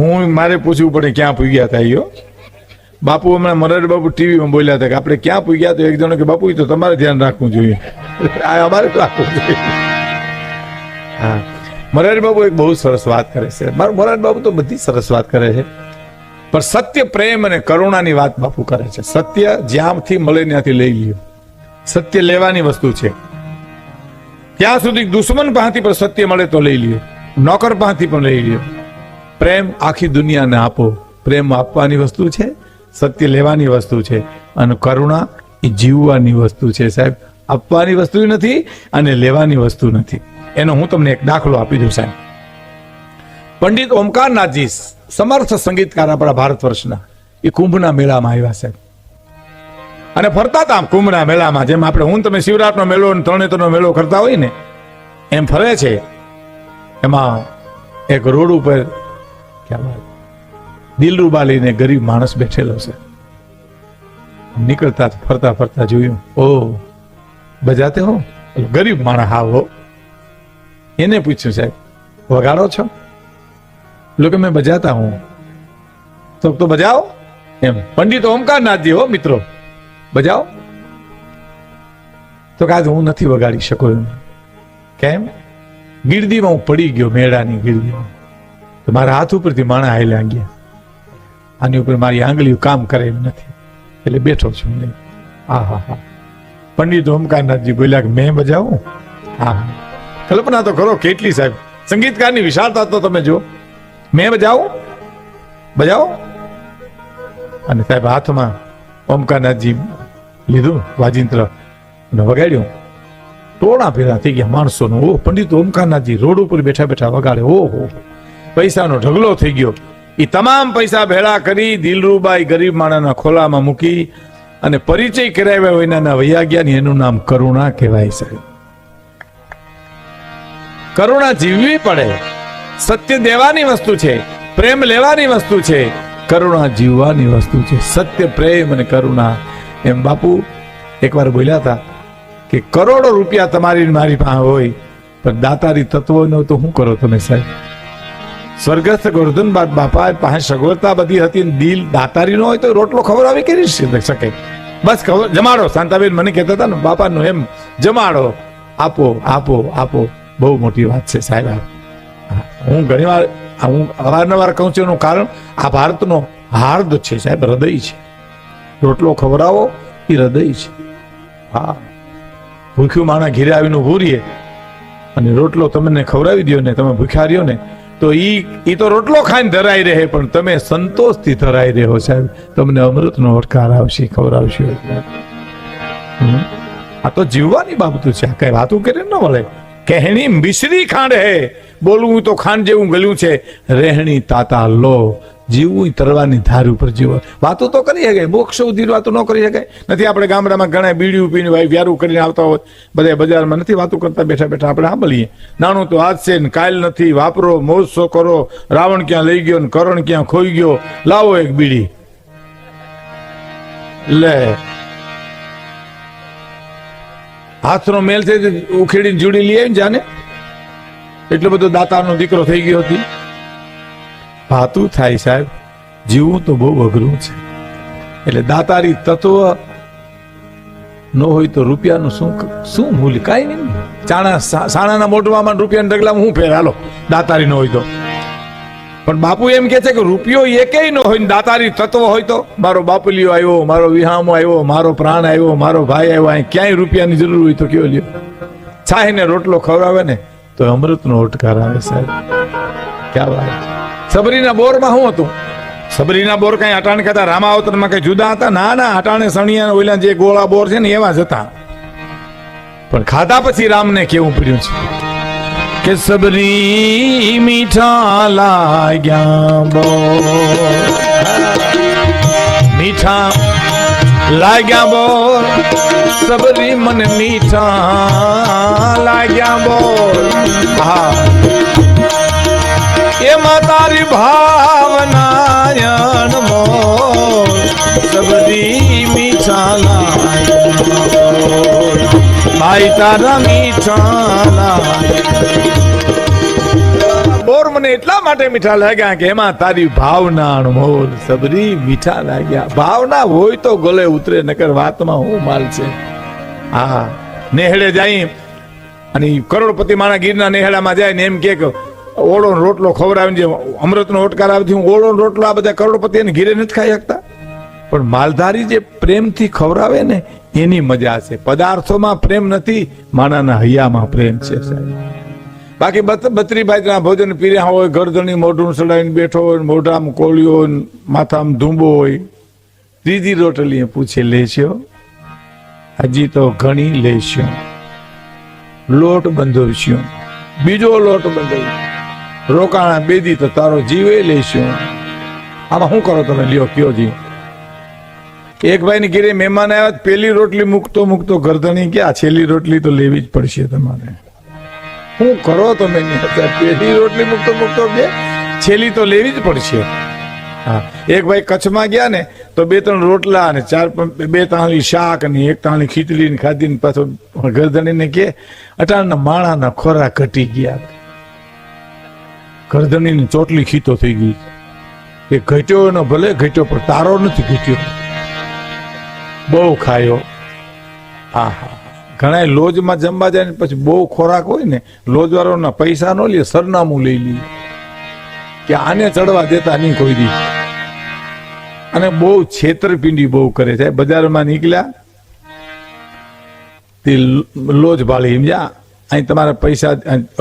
હું મારે પૂછવું પડે ક્યાં પૂગ્યા હતા યો બાપુ હમણાં મરાર બાપુ ટીવીમાં બોલ્યા હતા કે આપણે ક્યાં પૂગ્યા તો એક જણો કે બાપુ તો તમારે ધ્યાન રાખવું જોઈએ. આ અમારે રાખવું જોઈએ. હા. મરારી બાબુ એક બહુ સરસ વાત કરે છે. મારું મરાડ બાબુ તો બધી સરસ વાત કરે છે. પણ સત્ય, પ્રેમ અને કરુણાની વાત બાપુ કરે છે. સત્ય જ્યાંથી મળે ત્યાંથી લઈ લ્યો. સત્ય લેવાની વસ્તુ છે. ત્યાં સુધી દુશ્મન પાસેથી પણ સત્ય મળે તો લઈ લ્યો. નોકર પાસેથી પણ લઈ લ્યો. પ્રેમ આખી દુનિયાને આપો. પ્રેમ આપવાની વસ્તુ છે સત્ય લેવાની વસ્તુ છે અને કરુણા એ જીવવાની વસ્તુ છે સાહેબ. આપવાની વસ્તુ નથી અને લેવાની વસ્તુ નથી. એનો હું તમને એક દાખલો આપી દઉં સાહેબ. પંડિત ઓમકારનાથજી સમર્થ સંગીતકાર આપણા ભારત વર્ષના. એ કુંભના મેળામાં આવ્યા સાહેબ. અને ફરતા હતા કુંભના મેળામાં, જેમ આપણે હું તમે શિવરાતનો મેળો અને તરણેતરનો મેળો કરતા હોય ને, એમ ફરે છે. એમાં એક રોડ ઉપર ક્યાં વાત? દિલરૂબા લઈને ગરીબ માણસ બેઠેલો છે. નીકળતા ફરતા ફરતા જોયું, ઓ, બજાતે હો? ગરીબ માણસ હા હો એને પૂછ્યું, સાહેબ, વગાડો છો? લોકો મેં બજાતા હું. તો તો બજાવો. એમ, પંડિત ઓમકારનાથજી, હો, મિત્રો. બજાવો. તો કાજ હું નથી વગાડી શકું. એમ, કેમ? ગીરદીમાં હું પડી ગયો, મેળાની ગીરદીમાં. મારા હાથ ઉપરથી માણા હાલ્યા ગયા. આની ઉપર મારી આંગળીઓ કામ કરે એમ નથી. એટલે બેઠો છું નહીં હા હા હા. પંડિત ઓમકારનાથજી બોલ્યા કે, મેં બજાવું હા કલ્પના તો કરો કેટલી સાહેબ. સંગીતકારની વિશાળતા તો તમે જો મેં બજાવું બજાવો અને સાહેબ હાથમાં ઓમકારનાથજી લીધું વાજિંત્ર અને વગાડ્યું. ટોળા ભેગા થઈ ગયા માણસોનો. ઓ પંડિત ઓમકારનાથજી રોડ ઉપર બેઠા બેઠા વગાડે. ઓહો. પૈસાનો ઢગલો થઈ ગયો. એ તમામ પૈસા ભેળા કરી દિલરૂબાઈ ગરીબ માણસના ખોલામાં મૂકી અને પરિચય કરાવ્યા વિનાના વૈયા ગયા એનું નામ કરુણા કહેવાય છે. કરુણા જીવવી પડે. સત્ય દેવાની વસ્તુ છે, પ્રેમ લેવાની વસ્તુ છે, કરુણા જીવવાની વસ્તુ છે. સત્ય, પ્રેમ અને કરુણા. એમ બાપુ એકવાર બોલ્યા હતા કે કરોડો રૂપિયા તમારી મારી પાસે હોય, પણ દાતારી તત્વનો તો શું કરો તમે સાહેબ? સ્વર્ગસ્થ ગોર્ધન બાદ બાપા પાસે સગવડતા બધી હતી દિલ દાતારી નો હોય તો રોટલો ખવડાવી કરી શકે? બસ ખબર જમાડો શાંતાબેન મને કહેતા હતા ને બાપાનું એમ જમાડો. આપો આપો આપો. બહુ મોટી વાત છે સાહેબ. હા, હું ઘણી વાર હું અવારનવાર કહું છું એનું કારણ આ ભારતનો હાર્દ છે સાહેબ હૃદય છે. રોટલો ખવડાવો એ હૃદય છે. હા. ભૂખ્યું માણા ઘીરે આવીને ઊભું રહીએ. અને રોટલો તમને ખવડાવી દો ને તમે ભૂખ્યા રહ્યો ને તો ઈ ઈ તો રોટલો ખાઈને ધરાઈ રહે, પણ તમે સંતોષથી ધરાઈ રહ્યો સાહેબ તમને અમૃતનો વટકાર આવશે, ખવડાવશે. આ તો જીવવાની બાબતો છે. આ કઈ વાતું કરે ન મળે. કહેણી મિશ્રી ખાંડ હે. બોલવું તો ખાંડ જેવું ગલ્યું છે. રહેણી તાતા લો. જીવવું તરવાની ધાર ઉપર જીવો. વાતો તો કરી શકાય, મોક્ષ સુધી વાતો ન કરી શકાય. નથી આપણે ગામડામાં ઘણા બીડીયું પીને ભાઈ વ્યારું કરીને આવતા હોય બધા બજારમાં નથી વાતો કરતા, બેઠા બેઠા આપણે સાંભળીએ. નાનું તો આજ છે ને કાલ નથી, વાપરો, મોજશો કરો, રાવણ ક્યાં લઈ ગયો ને કરણ ક્યાં ખોઈ ગયો, લાવો એક બીડી. લે. હાથનો મેલ છે ઉખેડીને જોડી લઈ આવી જાને? એટલો બધો દાતાનો દીકરો થઈ ગયો હતી. ભાતું થાય સાહેબ. જીવવું તો બહુ અઘરું છે. એટલે દાતારી તત્વ ન હોય તો રૂપિયાનું શું શું મૂલ્ય? કાંઈ નહીં. ચાણા સાણાના મોટવામાં રૂપિયાના ઢગલામાં હું ફેર? હાલો, દાતારી ન હોય તો. પણ બાપુ એમ કે છે કે રૂપિયો એકેય ન હોય દાતારી તત્વ હોય તો. મારો બાપલીઓ આવ્યો, મારો વિહામો આવ્યો, મારો પ્રાણ આવ્યો, મારો ભાઈ આવ્યો, અહીં ક્યાંય રૂપિયાની જરૂર હોય તો કયો લ્યો. છાહીને રોટલો ખવડાવે ને તો અમૃતનો ઓટકાર આવે સાહેબ. ક્યાં વાત? સબરીના બોરમાં શું હતું? સબરીના બોર કઈ અટાણે કહેતા રામાવતરમાં કઈ જુદા હતા? ના ના, અટાણે સણિયા ઓલા જે ગોળા બોર છે ને એવા જ હતા. પણ ખાધા પછી રામને કેવું પડ્યું છે? કે સબરી મીઠા લાગ્યા બો મીઠા લાગ્યા બોર. સબરી મને મીઠા લાગ્યા બોર. હા. તારી ભાવનાયણ મો સબરી મીઠા ભાઈ તારા મીઠા બોર મને એટલા માટે મીઠા લાગ્યા કે એમાં તારી ભાવના અણમોલ સબરી મીઠા લાગ્યા. ભાવના હોય તો ગલે ઉતરે, નકર વાતમાં હું માલ છે. હા નેહડે જાય. અને કરોડપતિ માણા ગીરના નેહડામાં જાય ને એમ કે ઓળો રોટલો ખવડાવીને જે અમૃતનો ઓટકાર આવતી હું ઓળો રોટલો આ બધા કરોડપતિ એને ઘીરે નથી ખાઈ શકતા. પણ માલધારી જે પ્રેમથી ખવડાવે ને એની મજા છે. પદાર્થોમાં પ્રેમ નથી માણાના હૈયામાં પ્રેમ છે બાકી બત્રી ભાઈના ભોજન પીર્યા હોય ગરદણી મોઢું સડાવીને બેઠો હોય મોઢામાં કોળિયો હોય, માથામાં ધૂંબો હોય. ત્રીજી રોટલી પૂછે લેશ્યો હજી તો ઘણી લેશ્યો લોટ બંધોવશો બીજો લોટ બંધોવ રોકાણા બેદી તો તારો જીવે લેશો. આમાં શું કરો તમે? લ્યો, કયો જીવ? એક ભાઈ ની ઘીરે મહેમાન આવ્યા પેલી રોટલી મૂકતો મૂકતો ગરદણી ક્યાં? છેલ્લી રોટલી તો લેવી જ પડશે તમારે. શું કરો તમે પેલી રોટલી મૂકતો મૂકતો કે છેલ્લી તો લેવી જ પડશે. હા. એક ભાઈ કચ્છમાં ગયા ને, તો બે ત્રણ રોટલા અને ચાર બે તાણી શાક ને એક તાણી ખીચડી ને ખાધી ને પાછો ગરદણીને કે, અટાણના માણાના ખોરાક ઘટી ગયા. ગરદણીની ચોટલી ખીતો થઈ ગઈ. એ ઘટ્યો એનો ભલે ઘટ્યો, પણ તારો નથી ઘટ્યો. બહુ ખાયો. હા હા ઘણા લોજમાં જમવા જાય ને પછી બહુ ખોરાક હોય ને લોજવાળાના પૈસા નો લે, સરનામું લઈ લે. કે આને ચડવા દેતા નહીં કોઈ દી. અને બહુ છેતરપિંડી બહુ કરે છે. બજારમાં નીકળ્યા. તે લોજ ભાળી સમજ્યા અહીં તમારા પૈસા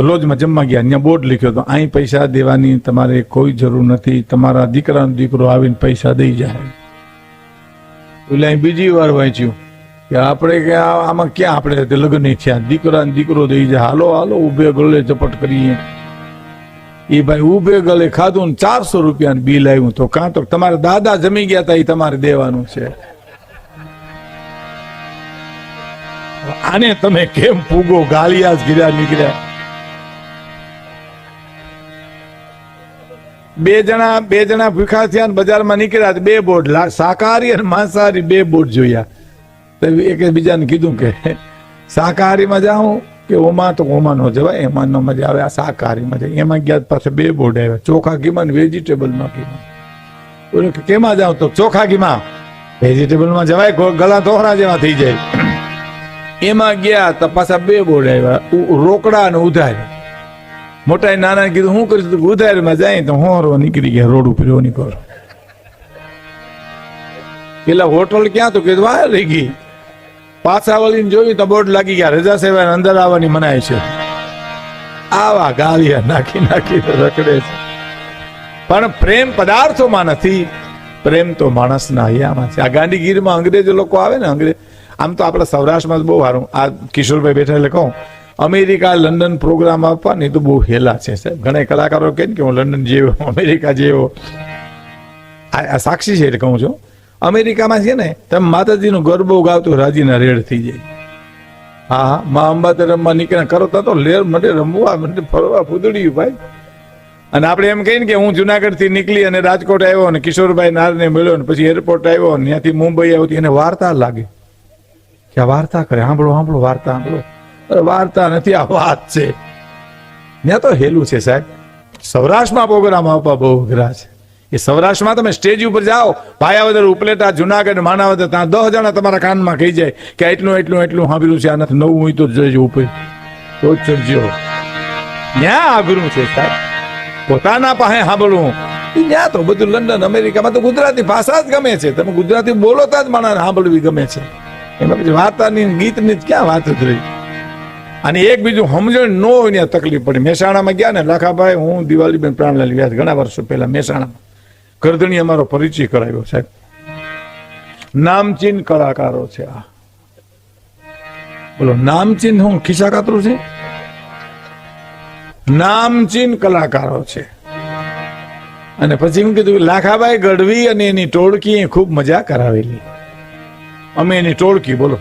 લોજમાં જમવા ગયા, અહીંયા બોર્ડ લખ્યો હતો, અહીં પૈસા દેવાની તમારે કોઈ જરૂર નથી, તમારા દીકરાનો દીકરો આવીને પૈસા દઈ જાય. એટલે અહીં બીજી વાર વાંચ્યું કે આપણે કે આમાં ક્યાં આપણે લગ્ન થયા દીકરા ને દીકરો દઈ જાય. હાલો હાલો ઉભે ગળે ચપટ કરીએ. એ ભાઈ ઉભે ગળે ખાધું ને ચારસો રૂપિયાનું બિલ આવ્યું તો કાં તો તમારા દાદા જમી ગયા હતા એ તમારે દેવાનું છે. આને તમે કેમ પૂગો ગાલિયાસ ગીરા નીકળ્યા? બે જણા બે જણા ભૂખા થયા બજારમાં નીકળ્યા બે બોર્ડ શાકાહારી અને માંસાહારી બે બોર્ડ જોયા. એક બીજાને કીધું કે શાકાહારીમાં જાઉં કે ઓમાં તો ઓમાં નો જવાય, એમાં નો મજા આવે, આ શાકાહારીમાં જાય. એમાં ગયા પાછા બે બોર્ડ આવ્યા, ચોખા ઘીમાં વેજીટેબલમાં ઘીમાં. બોલો કે કેમાં જાઉં તો ચોખા ઘીમાં? વેજીટેબલમાં જવાય ગળા તોહરા જેવા થઈ જાય. એમાં ગયા તો પાછા બે બોર્ડ આવ્યા. રોકડા અને ઉધાર. મોટા નાના કીધું, હું કરીશ? ઉધારમાં જાય તો હોરો નીકળી ગયા, રોડ ઉપર નીકળો પેલા હોટલ ક્યાં તો કીધું આ રહી ગઈ. પાછા વળીને જોયું તો બોર્ડ લાગી ગયા, રજા સેવા અંદર આવવાની મનાય છે. આવા ગાલિયા નાખી નાખી રખડે છે. પણ પ્રેમ પદાર્થોમાં નથી. પ્રેમ તો માણસના હૈયામાં છે. આ ગાંધીગીરમાં અંગ્રેજો લોકો આવે ને અંગ્રેજ આમ તો આપણા સૌરાષ્ટ્રમાં જ બહુ સારું. આ કિશોરભાઈ બેઠા એટલે કહું, અમેરિકા લંડન પ્રોગ્રામ આપવાની તો બહુ હેલા છે સાહેબ. ઘણા કલાકારો કહે ને કે હું લંડન જેવો અમેરિકા જેવો. આ સાક્ષી છે એટલે કહું છું. અમેરિકામાં છે ને, તમે માતાજીનું ગરબો ગાવતો રાજીના રેડ થઈ જાય. હા હા, મા અંબા રમવા નીકળે કરો તો લેર મને રમવા મને ફરવા ફૂદડ્યું ભાઈ. અને આપણે એમ કહીએ કે હું જુનાગઢથી નીકળી અને રાજકોટ આવ્યો અને કિશોરભાઈ નારને મળ્યો અને પછી એરપોર્ટ આવ્યો ત્યાંથી મુંબઈ આવ્યો એને વાર્તા લાગે. કે વાર્તા કરે. સાંભળો સાંભળો વાર્તા સાંભળો વાર્તા નથી, આ વાત છે. ત્યાં તો હેલું છે સાહેબ. સૌરાષ્ટ્રમાં પ્રોગ્રામ આપવા બહુ અઘરા છે. એ સૌરાષ્ટ્રમાં તમે સ્ટેજ ઉપર જાઓ ભાયાવદર ઉપલેટા, જુનાગઢ, માણાવદર, ત્યાં દસ જણા તમારા કાનમાં કહી જાય કે એટલું એટલું એટલું સાંભળ્યું છે આ નથી નવું હોય તો જોઈજો ઉપર તો જ ચડજો. ત્યાં આઘરું છે સાહેબ. પોતાના પાસે સાંભળવું ત્યાં તો બધું લંડન, અમેરિકામાં તો ગુજરાતી ભાષા જ ગમે છે. તમે ગુજરાતી બોલોતા જ માણસ સાંભળવી ગમે છે. એમાં પછી વાર્તાની ગીતની ક્યાં વાત જ એક બીજું સમજણ ન હોય તકલીફ પડી. મહેસાણામાં ગયા ને હું દિવાળીબેન પ્રાણલાલ વ્યાસ પરિચય કરાવ્યો, સાહેબ. નામચીન કલાકારો છે આ. બોલો, નામચીન હું ખિસ્સા કાતરું છે? નામચીન કલાકારો છે. અને પછી હું કીધું લાખાભાઈ ગઢવી અને એની ટોળકી ખૂબ મજા કરાવેલી. અમે એની ટોળકી બોલો.